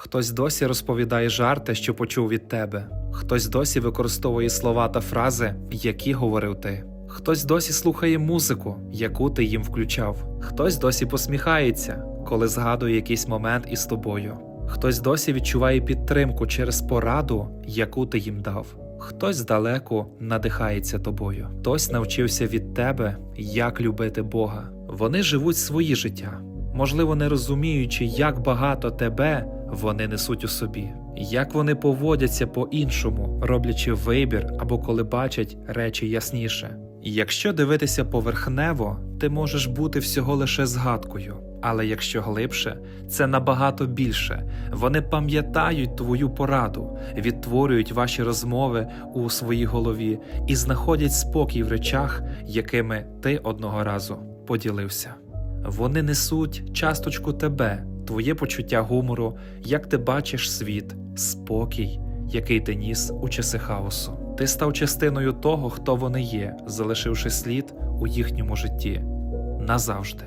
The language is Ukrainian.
Хтось досі розповідає жарти, що почув від тебе. Хтось досі використовує слова та фрази, які говорив ти. Хтось досі слухає музику, яку ти їм включав. Хтось досі посміхається, коли згадує якийсь момент із тобою. Хтось досі відчуває підтримку через пораду, яку ти їм дав. Хтось здалеку надихається тобою. Хтось навчився від тебе, як любити Бога. Вони живуть свої життя, можливо, не розуміючи, як багато тебе вони несуть у собі, як вони поводяться по-іншому, роблячи вибір або коли бачать речі ясніше. Якщо дивитися поверхнево, ти можеш бути всього лише згадкою, але якщо глибше, це набагато більше. Вони пам'ятають твою пораду, відтворюють ваші розмови у своїй голові і знаходять спокій в речах, якими ти одного разу поділився. Вони несуть часточку тебе, твоє почуття гумору, як ти бачиш світ, спокій, який ти ніс у часи хаосу. Ти став частиною того, хто вони є, залишивши слід у їхньому житті назавжди.